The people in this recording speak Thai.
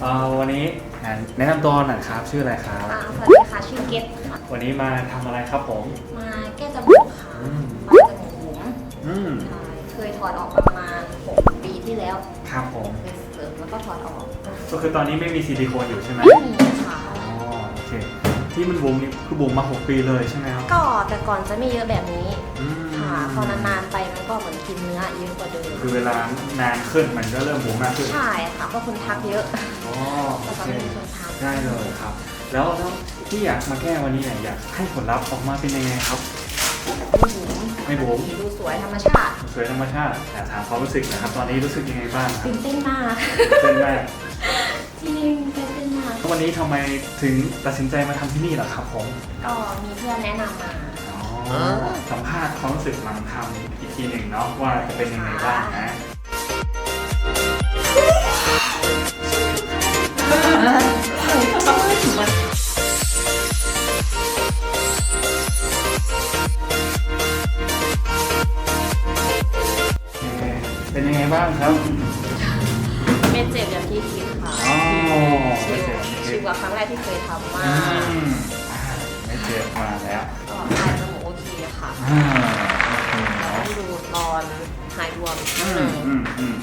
เอ่อวันนี้อ่าแนะนำตัวหน่อยครับชื่ออะไรครับ อ่าสวัสดีค่ะชื่อเกตค่ะวันนี้มาทำอะไรครับผม มาแก้จมูกค่ะอืมปลายจมูกหลุมอืมใช่เคยถอดออกประมาณ6ปีที่แล้วครับผมเคยเสริมแล้วก็ถอดออกก็คือตอนนี้ไม่มีซิลิโคนอยู่ใช่ไหมไม่มีค่ะอ๋อโอเค ที่มันบุ๋มนี่คือบุ๋มมา 6 ปีเลยใช่ไหมครับก็แต่ก่อนจะไม่เยอะแบบนี้ อืมค่ะพอนานๆไปมันก็ เหมือนกินเนื้อเยอะกว่าเดิมคือเวลานานขึ้นมันก็เริ่มบุ๋มมากขึ้น ใช่ค่ะเพราะคนทักเยอะอ๋อโอแล้วก็เคมีคนทักได้เลยครับ แล้วแล้วที่อยากมาแก้วันนี้เนี่ยอยากให้ผลลัพธ์ออกมาเป็นยังไงครับ ไม่บุ๋มไม่บุ๋มดูสวยธรรมชาติ สวยธรรมชาติแต่ถามความรู้สึกนะครับ ตอนนี้รู้สึกยังไงบ้างครับตื่นเต้นมากเต้นมากจริงตื่นเต้นมากแล้ววันนี้ทำไมถึงตัดสินใจมาทำที่นี่ล่ะครับผมก็มีเพื่อนแนะนำมาอ๋อ สัมภาษณ์ความรู้สึกหลังทำอีกทีหนึ่งเนาะว่าจะเป็นยังไงบ้างนะเอ่อเป็นยังไงบ้างครับไม่เจ็บอย่างที่คิดค่ะอ๋อชิไม่วเจ็บชิวกว่าครั้งแรกที่เคยทำมาอืกมอ่าไม่เจ็บมาแล้ว คค่ะอ่าโอเคเนาะ ต้องดูตอนหายรวมอืมอืมอืม